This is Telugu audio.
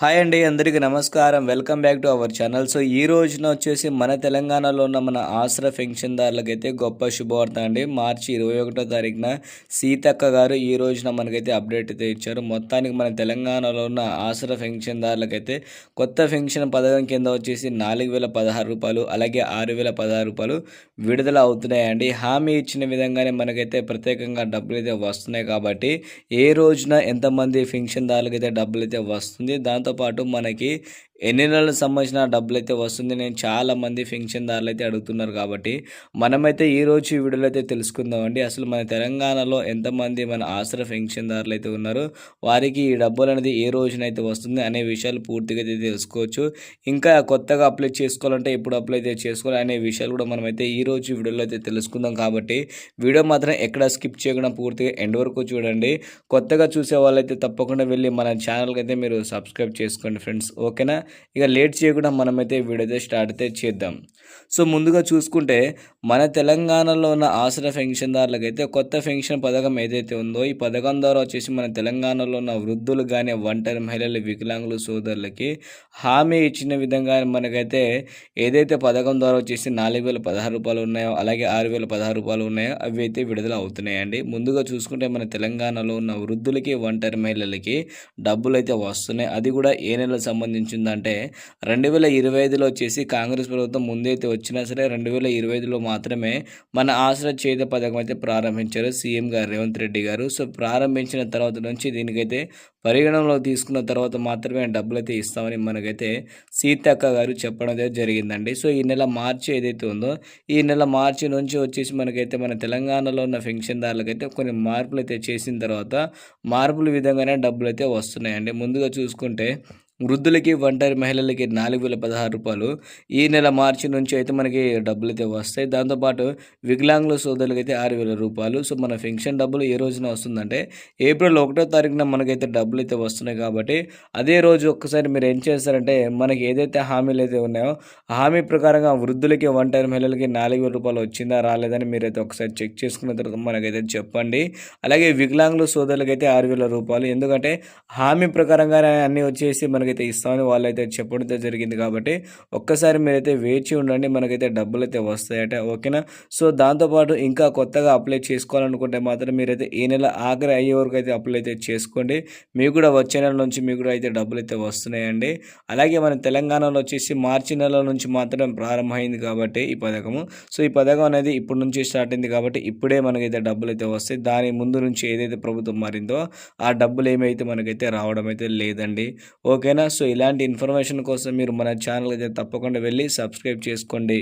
హాయ్ అండి అందరికీ నమస్కారం. Welcome back to our channel. So ఈ రోజున వచ్చేసి మన తెలంగాణలో ఉన్న మన ఆసరా పెన్షన్దారులకైతే గొప్ప శుభవార్త అండి. మార్చి ఇరవై ఒకటో తారీఖున సీతక్క గారు ఈ రోజున మనకైతే అప్డేట్ అయితే ఇచ్చారు. మొత్తానికి మన తెలంగాణలో ఉన్న ఆసరా పెన్షన్దారులకైతే కొత్త పెన్షన్ పథకం కింద వచ్చేసి నాలుగు వేల పదహారు రూపాయలు అలాగే ఆరు వేల పదహారు రూపాయలు విడుదల అవుతున్నాయండి. హామీ ఇచ్చిన విధంగానే మనకైతే ప్రత్యేకంగా డబ్బులు అయితే వస్తున్నాయి కాబట్టి ఏ రోజున ఎంతమంది పెన్షన్దారులకైతే డబ్బులు అయితే వస్తుంది దాంతో దాంతోపాటు మనకి ఎన్ని నెలలకు సంబంధించిన డబ్బులు అయితే వస్తుంది? నేను చాలామంది పెన్షన్దారులు అయితే అడుగుతున్నారు కాబట్టి మనమైతే ఈరోజు ఈ వీడియోలో అయితే తెలుసుకుందామండి. అసలు మన తెలంగాణలో ఎంతమంది మన ఆసర పెన్షన్దారులు అయితే ఉన్నారో? వారికి ఈ డబ్బులు అనేది ఏ రోజునైతే వస్తుంది అనే విషయాలు పూర్తిగా అయితే తెలుసుకోవచ్చు. ఇంకా కొత్తగా అప్లై చేసుకోవాలంటే ఎప్పుడు అప్లై అయితే చేసుకోవాలి అనే విషయాలు కూడా మనమైతే ఈ రోజు వీడియోలో అయితే తెలుసుకుందాం కాబట్టి వీడియో మాత్రం ఎక్కడ స్కిప్ చేయకుండా పూర్తిగా ఎండ్ వరకు చూడండి. కొత్తగా చూసే వాళ్ళైతే తప్పకుండా వెళ్ళి మన ఛానల్కి అయితే మీరు సబ్స్క్రైబ్ చేసుకోండి ఫ్రెండ్స్. ఓకేనా? ఇక లేట్ చేయకుండా మనమైతే వీడియో స్టార్ట్ అయితే చేద్దాం. సో ముందుగా చూసుకుంటే మన తెలంగాణలో ఉన్న ఆసరా పెన్షన్దారులకైతే కొత్త పెన్షన్ పథకం ఏదైతే ఉందో ఈ పథకం ద్వారా వచ్చేసి మన తెలంగాణలో ఉన్న వృద్ధులు కానీ ఒంటరి మహిళలు వికలాంగులు సోదరులకి హామీ ఇచ్చిన విధంగా మనకైతే ఏదైతే పథకం ద్వారా వచ్చేసి నాలుగు వేల పదహారు రూపాయలు ఉన్నాయో అలాగే ఆరు వేల పదహారు రూపాయలు ఉన్నాయో అవి అయితే విడుదల అవుతున్నాయండి. ముందుగా చూసుకుంటే మన తెలంగాణలో ఉన్న వృద్ధులకి ఒంటరి మహిళలకి డబ్బులు అయితే వస్తున్నాయి. అది కూడా ఏ నెలకు సంబంధించిందంటే రెండు వేల ఇరవై ఐదులో వచ్చేసి కాంగ్రెస్ ప్రభుత్వం ముందైతే వచ్చినా సరే రెండు వేల ఇరవై ఐదులో మాత్రమే మన ఆసరా చేత పథకం అయితే ప్రారంభించారు సీఎం గారు రేవంత్ రెడ్డి గారు. సో ప్రారంభించిన తర్వాత నుంచి దీనికైతే పరిగణనలో తీసుకున్న తర్వాత మాత్రమే డబ్బులు అయితే ఇస్తామని మనకైతే సీతక్క గారు చెప్పడం అయితే జరిగిందండి. సో ఈ నెల మార్చి ఏదైతే ఉందో ఈ నెల మార్చి నుంచి వచ్చేసి మనకైతే మన తెలంగాణలో ఉన్న పెన్షన్దారులకైతే కొన్ని మార్పులు అయితే చేసిన తర్వాత మార్పుల విధంగానే డబ్బులు అయితే వస్తున్నాయండి. ముందుగా చూసుకుంటే వృద్ధులకి ఒంటరి మహిళలకి నాలుగు వేల పదహారు రూపాయలు. ఈ నెల మార్చి నుంచి అయితే మనకి డబ్బులు అయితే వస్తాయి దాంతోపాటు వికలాంగుల సోదరులకి అయితే ఆరు వేల రూపాయలు. సో మన పెన్షన్ డబ్బులు ఏ రోజున వస్తుందంటే ఏప్రిల్ ఒకటో తారీఖున మనకైతే డబ్బులు అయితే వస్తున్నాయి కాబట్టి అదే రోజు ఒక్కసారి మీరు ఏం చేస్తారంటే మనకి ఏదైతే హామీలు అయితే ఉన్నాయో హామీ ప్రకారంగా వృద్ధులకి ఒంటరి మహిళలకి నాలుగు వేల రూపాయలు వచ్చిందా రాలేదని మీరైతే ఒకసారి చెక్ చేసుకున్న తర్వాత మనకైతే చెప్పండి. అలాగే వికలాంగుల సోదరులకి అయితే ఆరు వేల రూపాయలు. ఎందుకంటే హామీ ప్రకారంగానే అన్నీ వచ్చేసి మనకి అయితే ఇస్తామని వాళ్ళైతే చెప్పడంతో జరిగింది కాబట్టి ఒక్కసారి మీరైతే వేచి ఉండండి మనకైతే డబ్బులు అయితే వస్తాయట ఓకేనా? సో దాంతోపాటు ఇంకా కొత్తగా అప్లై చేసుకోవాలనుకుంటే మాత్రం మీరైతే ఈ నెల ఆఖరి అయ్యే వరకు అయితే అప్లై అయితే చేసుకోండి. మీకు కూడా వచ్చే నెల నుంచి మీకు కూడా అయితే డబ్బులు అయితే వస్తున్నాయండి. అలాగే మన తెలంగాణలో వచ్చేసి మార్చి నెల నుంచి మాత్రం ప్రారంభమైంది కాబట్టి ఈ పథకము. సో ఈ పథకం అనేది ఇప్పటి నుంచి స్టార్ట్ అయింది కాబట్టి ఇప్పుడే మనకైతే డబ్బులు అయితే వస్తాయి. దాని ముందు నుంచి ఏదైతే ప్రభుత్వం మారిందో ఆ డబ్బులు ఏమైతే మనకైతే రావడం అయితే లేదండి. ఓకేనా? ఓకేనా సో ఇలాంటి ఇన్ఫర్మేషన్ కోసం మీరు మన ఛానల్ అయితే తప్పకుండా వెళ్ళి సబ్స్క్రైబ్ చేసుకోండి.